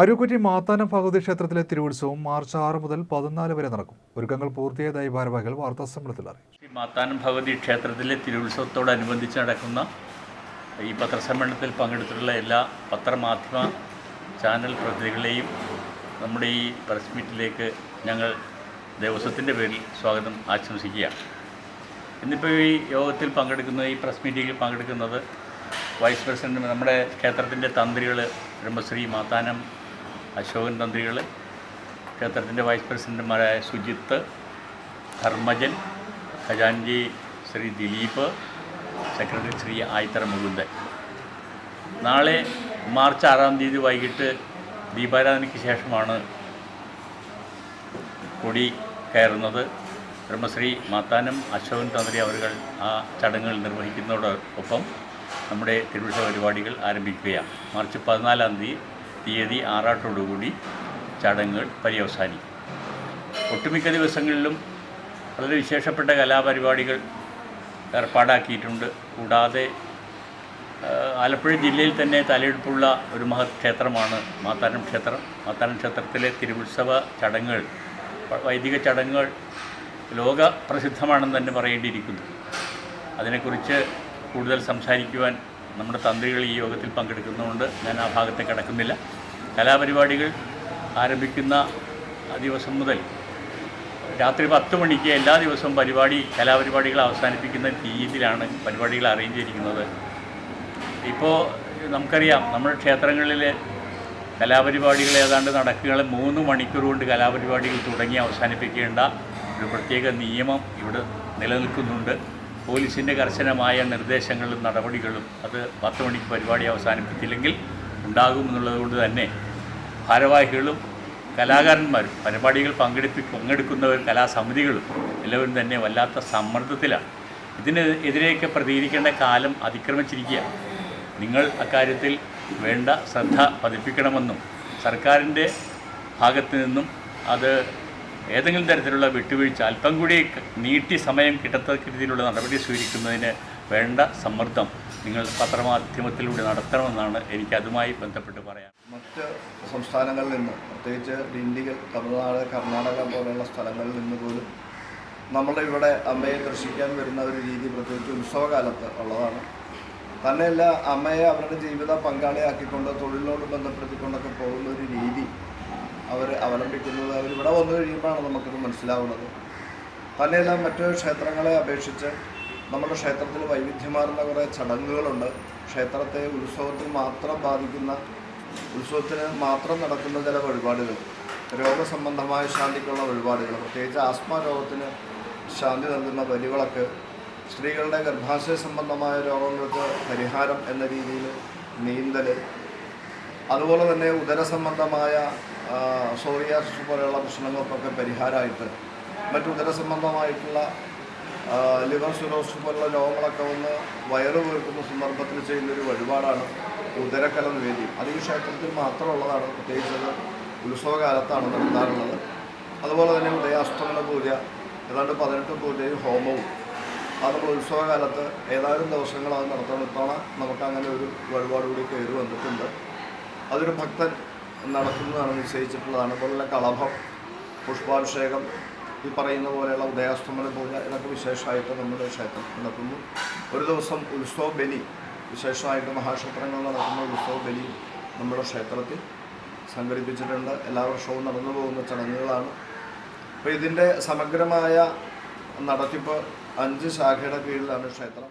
അരുക്കുറ്റി മാത്താനം ഭഗവതി ക്ഷേത്രത്തിലെ തിരുവുത്സവം മാർച്ച് ആറ് മുതൽ പതിനാല് വരെ നടക്കും. ഒരുക്കങ്ങൾ പൂർത്തിയായതായി ഭാരവാഹികൾ വാർത്താസമ്മേളനത്തിൽ അറിയിച്ചു. മാത്താനം ഭഗവതി ക്ഷേത്രത്തിലെ തിരുവുത്സവത്തോടനുബന്ധിച്ച് നടക്കുന്ന ഈ പത്രസമ്മേളനത്തിൽ പങ്കെടുത്തിട്ടുള്ള എല്ലാ പത്രമാധ്യമ ചാനൽ പ്രതിനിധികളെയും നമ്മുടെ ഈ പ്രസ് മീറ്റിലേക്ക് ഞങ്ങൾ ദേവസ്വത്തിന്റെ പേരിൽ സ്വാഗതം ആശംസിക്കുകയാണ്. ഇന്നിപ്പോൾ ഈ യോഗത്തിൽ പങ്കെടുക്കുന്ന ഈ പ്രസ് മീറ്റിങ്ങിൽ പങ്കെടുക്കുന്നത് വൈസ് പ്രസിഡന്റ് നമ്മുടെ ക്ഷേത്രത്തിന്റെ തന്ത്രികൾ ബ്രഹ്മശ്രീ മാത്താനം അശോകൻ തന്ത്രികൾ ക്ഷേത്രത്തിന്റെ വൈസ് പ്രസിഡന്റുമാരായ സുജിത്ത് ധർമ്മജൻ ഖജാൻജി ശ്രീ ദിലീപ് സെക്രട്ടറി ശ്രീ ആയിത്തറ മുകുന്ദൻ. നാളെ മാർച്ച് ആറാം തീയതി വൈകിട്ട് ദീപാരാധനയ്ക്ക് ശേഷമാണ് കൊടി കയറുന്നത്. ബ്രഹ്മശ്രീ മാത്താനം അശോകൻ തന്ത്രി അവരുകൾ ആ ചടങ്ങുകൾ നിർവഹിക്കുന്നതോടൊപ്പം നമ്മുടെ തിരുവിഴ പരിപാടികൾ ആരംഭിക്കുകയാണ്. മാർച്ച് പതിനാലാം തീയതി തീയതി ആറാട്ടോടുകൂടി ചടങ്ങുകൾ പര്യവസാനിക്കും. ഒട്ടുമിക്ക ദിവസങ്ങളിലും വളരെ വിശേഷപ്പെട്ട കലാപരിപാടികൾ ഏർപ്പാടാക്കിയിട്ടുണ്ട്. കൂടാതെ ആലപ്പുഴ ജില്ലയിൽ തന്നെ തലയെടുപ്പുള്ള ഒരു മഹത് ക്ഷേത്രമാണ് മാത്താനം ക്ഷേത്രം. മാത്താനം ക്ഷേത്രത്തിലെ തിരുവുത്സവ ചടങ്ങുകൾ വൈദിക ചടങ്ങുകൾ ലോക പ്രസിദ്ധമാണെന്ന് തന്നെ പറയേണ്ടിയിരിക്കുന്നു. അതിനെക്കുറിച്ച് കൂടുതൽ സംസാരിക്കുവാൻ നമ്മുടെ തന്ത്രികൾ ഈ യോഗത്തിൽ പങ്കെടുക്കുന്നതുകൊണ്ട് ഞാൻ ആ ഭാഗത്തെ കിടക്കുന്നില്ല. കലാപരിപാടികൾ ആരംഭിക്കുന്ന ദിവസം മുതൽ രാത്രി പത്ത് മണിക്ക് എല്ലാ ദിവസവും പരിപാടി കലാപരിപാടികൾ അവസാനിപ്പിക്കുന്ന രീതിയിലാണ് പരിപാടികൾ അറേഞ്ച് ചെയ്തിരിക്കുന്നത്. ഇപ്പോൾ നമുക്കറിയാം നമ്മുടെ ക്ഷേത്രങ്ങളിൽ കലാപരിപാടികൾ ഏതാണ്ട് നടക്കുക മൂന്ന് മണിക്കൂർ കൊണ്ട് കലാപരിപാടികൾ തുടങ്ങി അവസാനിപ്പിക്കേണ്ട ഒരു പ്രത്യേക നിയമം ഇവിടെ നിലനിൽക്കുന്നുണ്ട്. പോലീസിന്റെ കർശനമായ നിർദ്ദേശങ്ങളും നടപടികളും അത് പത്ത് മണിക്ക് പരിപാടി അവസാനിപ്പിച്ചില്ലെങ്കിൽ ഉണ്ടാകുമെന്നുള്ളത് കൊണ്ട് തന്നെ ഭാരവാഹികളും കലാകാരന്മാരും പരിപാടികൾ പങ്കെടുപ്പി പങ്കെടുക്കുന്നവർ കലാസമിതികളും എല്ലാവരും തന്നെ വല്ലാത്ത സമ്മർദ്ദത്തിലാണ്. ഇതിന് എതിരെയൊക്കെ പ്രതികരിക്കേണ്ട കാലം അതിക്രമിച്ചിരിക്കുക നിങ്ങൾ അക്കാര്യത്തിൽ വേണ്ട ശ്രദ്ധ പതിപ്പിക്കണമെന്നും സർക്കാരിന്റെ ഭാഗത്തു നിന്നും അത് ഏതെങ്കിലും തരത്തിലുള്ള വിട്ടുവീഴ്ച അല്പം കൂടി നീട്ടി സമയം കിട്ടത്തക്ക രീതിയിലുള്ള നടപടി സ്വീകരിക്കുന്നതിന് വേണ്ട സമ്മർദ്ദം നിങ്ങൾ പത്രമാധ്യമത്തിലൂടെ നടത്തണമെന്നാണ് എനിക്ക് അതുമായി ബന്ധപ്പെട്ട് പറയാം മറ്റ് സംസ്ഥാനങ്ങളിൽ നിന്ന് പ്രത്യേകിച്ച് ഡിണ്ടിഗൽ തമിഴ്നാട് കർണാടക പോലെയുള്ള സ്ഥലങ്ങളിൽ നിന്ന് പോലും നമ്മുടെ ഇവിടെ അമ്മയെ ദർശിക്കാൻ വരുന്ന ഒരു രീതി പ്രത്യേകിച്ച് ഉത്സവകാലത്ത് ഉള്ളതാണ്. തന്നെയല്ല അമ്മയെ അവരുടെ ജീവിത പങ്കാളിയാക്കിക്കൊണ്ട് തൊഴിലിനോട് ബന്ധപ്പെടുത്തിക്കൊണ്ടൊക്കെ പോകുന്ന ഒരു രീതി അവർ അവലംബിക്കുന്നത്. അവരിവിടെ വന്നു കഴിയുമ്പോഴാണ് നമുക്കിത് മനസ്സിലാവുന്നത്. തന്നെയല്ല മറ്റു ക്ഷേത്രങ്ങളെ അപേക്ഷിച്ച് നമ്മുടെ ക്ഷേത്രത്തിൽ വൈവിധ്യമാർന്ന കുറേ ചടങ്ങുകളുണ്ട്. ക്ഷേത്രത്തെ ഉത്സവത്തിൽ മാത്രം ബാധിക്കുന്ന ഉത്സവത്തിന് മാത്രം നടക്കുന്ന ചില വഴിപാടുകൾ രോഗസംബന്ധമായ ശാന്തിക്കുള്ള വഴിപാടുകൾ പ്രത്യേകിച്ച് ആസ്മ രോഗത്തിന് ശാന്തി നൽകുന്ന ബലിവിളക്ക് സ്ത്രീകളുടെ ഗർഭാശയ സംബന്ധമായ രോഗങ്ങൾക്ക് പരിഹാരം എന്ന രീതിയിൽ നീന്തൽ അതുപോലെ തന്നെ ഉദര സംബന്ധമായ സോറിയാസിസ് പോലെയുള്ള പ്രശ്നങ്ങൾക്കൊക്കെ പരിഹാരമായിട്ട് മറ്റു ഉദരസംബന്ധമായിട്ടുള്ള ലിവർ സിറോസിസ് പോലുള്ള രോഗങ്ങളൊക്കെ വന്ന് വയറ് വീർക്കുന്ന സന്ദർഭത്തിൽ ചെയ്യുന്നൊരു വഴിപാടാണ് ഉദരക്കല നിവേദ്യം. അത് ഈ ക്ഷേത്രത്തിൽ മാത്രമുള്ളതാണ് പ്രത്യേകിച്ച് അത് ഉത്സവകാലത്താണ് നടത്താറുള്ളത്. അതുപോലെ തന്നെ ഉദയാസ്തമന പൂജ ഏതാണ്ട് പതിനെട്ട് പൂജയും ഹോമവും. അത് നമ്മൾ ഉത്സവകാലത്ത് ഏതാനും ദിവസങ്ങൾ അത് നടത്തണം ഇത്തവണ നമുക്ക് അങ്ങനെ ഒരു വഴിപാട് കൂടി കയറി വന്നിട്ടുണ്ട്. അതൊരു ഭക്തൻ നടത്തുന്നതാണ് നിശ്ചയിച്ചിട്ടുള്ളതാണ്. അതുപോലെ കളഭം പുഷ്പാഭിഷേകം ഈ പറയുന്ന പോലെയുള്ള ഉദയാസ്തമന പൂജ ഇതൊക്കെ വിശേഷമായിട്ട് നമ്മുടെ ക്ഷേത്രം നടത്തുന്നു ഒരു ദിവസം ഉത്സവ ബലി വിശേഷമായിട്ട് മഹാക്ഷേത്രങ്ങൾ നടക്കുന്ന ഉത്സവ ബലി നമ്മുടെ ക്ഷേത്രത്തിൽ സംഘടിപ്പിച്ചിട്ടുണ്ട്. എല്ലാ വർഷവും നടന്നു പോകുന്ന ചടങ്ങുകളാണ്. അപ്പോൾ ഇതിന്റെ സമഗ്രമായ നടത്തിപ്പ് അഞ്ച് ശാഖയുടെ കീഴിലാണ് ക്ഷേത്രം.